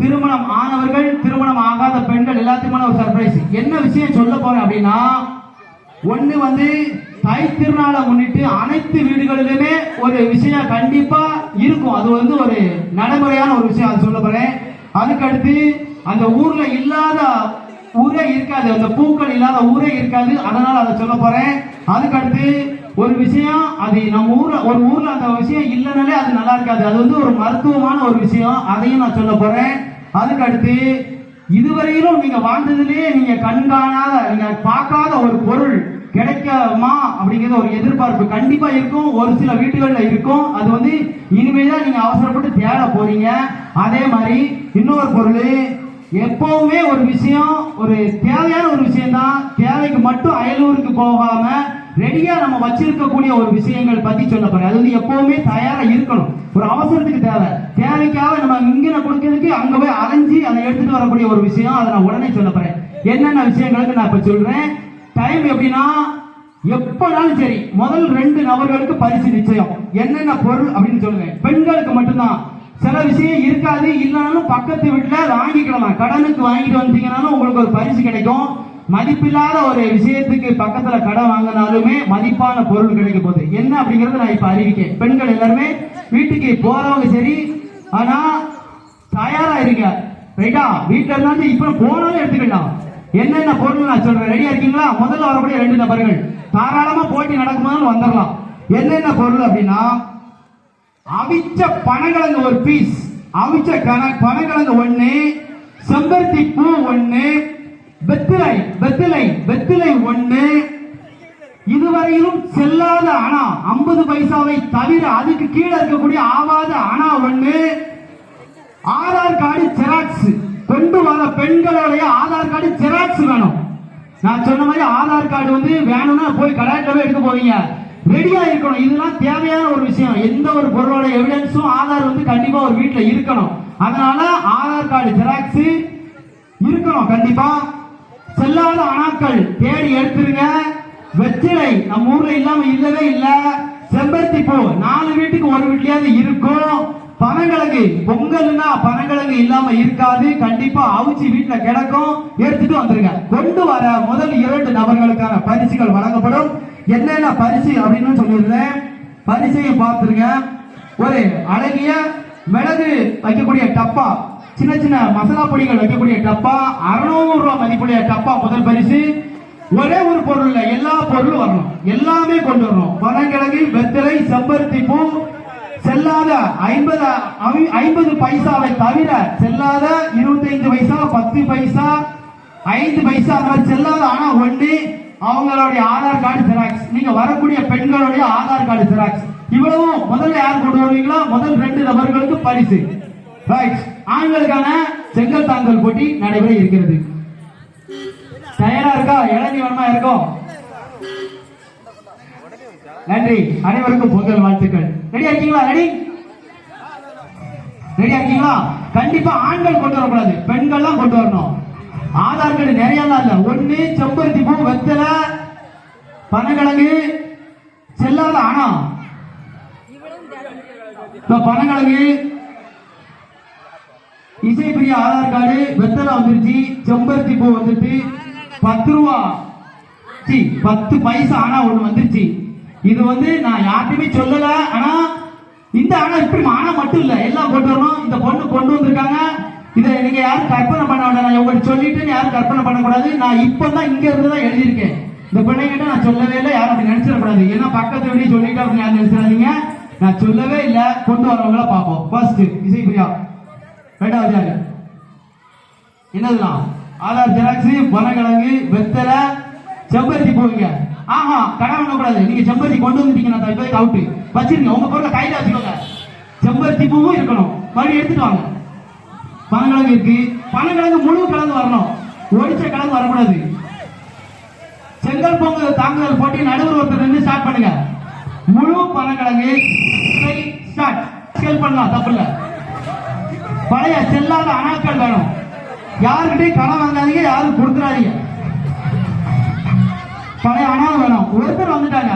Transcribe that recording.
திருமணம் ஆனவர்கள் திருமணம் ஆகாத பெண்கள் எல்லாத்துக்குமான ஒரு சர்ப்ரைஸ் என்ன விஷயம் சொல்ல போறேன் அப்படின்னா ஒண்ணு வந்து தை திருநாளை முன்னிட்டு அனைத்து வீடுகளிலுமே ஒரு விஷயம் கண்டிப்பா இருக்கும். அது வந்து ஒரு நடைமுறையான ஒரு விஷயம் அது சொல்ல போறேன். அதுக்கடுத்து அந்த ஊர்ல இல்லாத ஊரே இருக்காது. அந்த பூக்கள் இல்லாத ஊரே இருக்காது. அதனால அதை சொல்ல போறேன். அதுக்கடுத்து ஒரு விஷயம் அது நம்ம ஊர்ல ஒரு ஊர்ல அந்த விஷயம் இல்லைனாலே அது நல்லா இருக்காது. அது வந்து ஒரு மருத்துவமான ஒரு விஷயம். அதையும் நான் சொல்ல போறேன். அதுக்கடுத்து இதுவரையிலும் நீங்க வாழ்ந்ததுலயே நீங்க கண்காணாத நீங்க பார்க்காத ஒரு பொருள் கிடைக்குமா அப்படிங்கிறது ஒரு எதிர்பார்ப்பு கண்டிப்பா இருக்கும். ஒரு சில வீடுகள்ல இருக்கும். அது வந்து இனிமேதான் நீங்க அவசரப்பட்டு தேட போறீங்க. அதே மாதிரி இன்னொரு பொருள் எப்பவுமே ஒரு விஷயம் ஒரு தேவையான ஒரு விஷயம் தான் தேவைக்கு மட்டும் அயலூருக்கு போகாம ரெடியா நம்ம வச்சிருக்கக்கூடிய ஒரு விஷயங்கள் பத்தி சொல்ல போறேன். அது வந்து எப்பவுமே தயாரா இருக்கணும். ஒரு அவசரத்துக்கு தேவை. தேவைக்காக நம்ம இங்கே கொடுக்கறதுக்கு அங்க போய் அலைஞ்சு அதை எடுத்துட்டு வரக்கூடிய ஒரு விஷயம். அதை நான் உடனே சொல்ல போறேன். என்னென்ன விஷயங்களுக்கு நான் இப்ப சொல்றேன்? டைம் எப்படின்னா எப்பனாலும் சரி முதல் ரெண்டு நபர்களுக்கு பரிசு நிச்சயம். என்னென்ன பொருள் அப்படின்னு சொல்லுங்க. பெண்களுக்கு மட்டும்தான். சில விஷயம் இருக்காது. இல்லைனாலும் பக்கத்து வீட்டில் வாங்கிக்கலாம். கடனுக்கு வாங்கிட்டு வந்தீங்கன்னாலும் உங்களுக்கு ஒரு பரிசு கிடைக்கும். மதிப்பில்லாத ஒரு விஷயத்துக்கு பக்கத்துல கடை வாங்கினாலுமே மதிப்பான பொருள் கிடைக்க போகுது. என்ன அப்படிங்கறத நான் இப்ப அறிவிக்கேன். பெண்கள் எல்லாருமே வீட்டுக்கு போறவங்க சரி ஆனா தயாரா இருங்க. ரைட்டா? வீட்டுல இருந்தாலும் இப்ப போனாலும் எடுத்துக்கலாம். என்னென்ன பொருள் நான் சொல்றேன். ரெடியா இருக்கீங்களா? முதல்ல வரக்கூடிய ரெண்டு நபர்கள். தாராளமா போட்டி நடக்கும்போது வந்துடலாம். என்னென்ன பொருள் அப்படின்னா அவிச்ச பனங்கிழங்கு ஒரு பீஸ் அவிச்ச கன பனங்கிழங்கு ஒண்ணு செம்பருத்தி பூ ஒண்ணு வெத்திலை வெத்திலை வெத்திலை ஒண்ணு. இதுவரையிலும் செல்லாத அணா ஐம்பது பைசாவை தவிர அதுக்கு கீழே இருக்கக்கூடிய ஆவாத அணா ஒண்ணு. Aadhaar card xerox. கொண்டு வர பெண்களுடைய ஆதார் கார்டு ஜெராக்ஸ் வேணும். நான் சொன்ன மாதிரி ஆதார் கார்டு வந்து வேணும்னா போய் கடாட்டில் எடுக்க போவீங்க. ரெடியா இருக்கணும். இதெல்லாம் தேவையான ஒரு விஷயம். எந்த ஒரு பொருளோட எவிடன்ஸும் ஆதார் வந்து கண்டிப்பா ஒரு வீட்டுல இருக்கணும். அதனால ஆதார் கார்டு ஜெராக்ஸ் இருக்கணும். கண்டிப்பா. செல்லாத அணாக்கள் தேடி எடுத்துருங்க. வெற்றிலை நம்ம ஊர்ல இல்லாம இல்லவே இல்ல. செம்பருத்தி பூ நாலு வீட்டுக்கு ஒரு வீட்லயாவது இருக்கும். பனங்கிழங்கு பொங்கல்னா பனங்கிழங்கு இல்லாம இருக்காது. கண்டிப்பா அவிச்சு வீட்டுல கிடக்கும். எடுத்துட்டு வந்துருங்க. கொண்டு வர முதல் இரண்டு நபர்களுக்கான பரிசுகள் வழங்கப்படும். என்னென்ன பரிசு அப்படின்னு சொல்லியிருந்தேன். பரிசையும் பார்த்துருங்க. ஒரு அழகிய மிளகு வைக்கக்கூடிய டப்பா சின்ன சின்ன மசாலா பொடிகள் வைக்கக்கூடிய டப்பா அறுநூறு ரூபாய் மதிப்புடைய டப்பா முதல் பரிசு. ஒரே ஒரு பொருள் எல்லா பொருளும் வரணும். எல்லாமே கொண்டு வரணும். பனங்கிழங்கு வெத்தலை செம்பருத்தி பூ செல்லாத ஐம்பது ஐம்பது பைசாவை தவிர செல்லாத இருபத்தைந்து பைசா பத்து பைசா ஐந்து பைசா அந்த மாதிரி செல்லாத ஆனா ஒண்ணு அவங்களுடைய ஆதார் கார்டு ஜெராக்ஸ் நீங்க வரக்கூடிய பெண்களுடைய ஆதார் கார்டு ஜெராக்ஸ் இவ்வளவும் முதல்ல யார் கொண்டு வருவீங்களோ? முதல் ரெண்டு நபர்களுக்கு பரிசு. ஆண்களுக்கான செங்கல் தாங்கல் போட்டி நடைபெற இருக்கிறது. தயாரா இருக்கா? இளநி வனமா இருக்கும் நன்றி. அனைவருக்கும் பொங்கல் வாழ்த்துக்கள். ரெடியா இருக்கீங்களா? ரெடி ரெடியா இருக்கீங்களா? கண்டிப்பா ஆண்கள் கொண்டு வரக்கூடாது. பெண்கள்லாம் கொண்டு வரணும். ஆதார் கார்டு நிறைய இல்ல. ஒண்ணு செம்பருத்தி பூ வெத்தலை பனங்கிழங்கு செல்லாத ஆனா இப்ப பனங்கிழங்கு இசைப்பிரிய ஆதார் கார்டு வெத்தலை வந்துருச்சு செம்பருத்தி பூ வந்துட்டு பத்து ரூபா. சி பத்து பைசா ஆனா ஒண்ணு வந்துருச்சு. இது வந்து நான் யார்கிட்டயுமே சொல்லல. ஆனா இந்த ஆனா இப்படி ஆனா மட்டும் இல்ல. எல்லாம் கொண்டு வரணும். இந்த பொண்ணு கொண்டு வந்திருக்காங்க. இதை நீங்க யாரும் கற்பனை பண்ண வேண்டாம். நான் உங்களுக்கு சொல்லிட்டு யாரும் கற்பனை பண்ணக்கூடாது. நான் இப்பதான் இங்க இருந்து தான் எழுதியிருக்கேன். இந்த பிள்ளைங்கிட்ட நான் சொல்லவே இல்லை. யாரும் அப்படி நினைச்சிடக்கூடாது. ஏன்னா பக்கத்து வீடியோ சொல்லிட்டு அப்படின்னு யாரும் நினைச்சிடாதீங்க. நான் சொல்லவே இல்லை. கொண்டு வரவங்கள பார்ப்போம். ஃபர்ஸ்ட் இசைப்பிரியா. ரெண்டாவது யாரு? என்னதுலாம் ஆதார் ஜெராக்ஸ் பனங்கிழங்கு வெத்தலை செம்பருத்தி போவீங்க ஆஹா கடை வாங்கக்கூடாது நீங்க செம்பருத்தி கொண்டு வந்துட்டீங்க நான் இப்போதைக்கு அவுட்டு வச்சிருங்க. உங்க பொருளை கையில வச்சுக்கோங்க. செம்பருத்தி பூவும் இருக்கணும். மறுபடியும் எடுத்துட்டு வாங்க. பனங்கிழங்கு இருக்கு. பனங்கிழங்கு முழு கலந்து வரணும். ஒடிச்ச கலந்து வரக்கூடாது. செங்கல் பொங்கல் தாங்குதல் போட்டி நடுவர் ஒருத்தர் நின்று ஸ்டார்ட் பண்ணுங்க. முழு பழங்கிழங்கு ஸ்டார்ட் ஸ்கேல் பண்ணலாம் தப்பு பழைய செல்லாத அணாக்கள் வேணும். யாருக்கிட்டையும் கடன் வாங்காதீங்க யாரும் கொடுத்துடாதீங்க பழைய அணா வேணும். ஒருத்தர் வந்துட்டாங்க.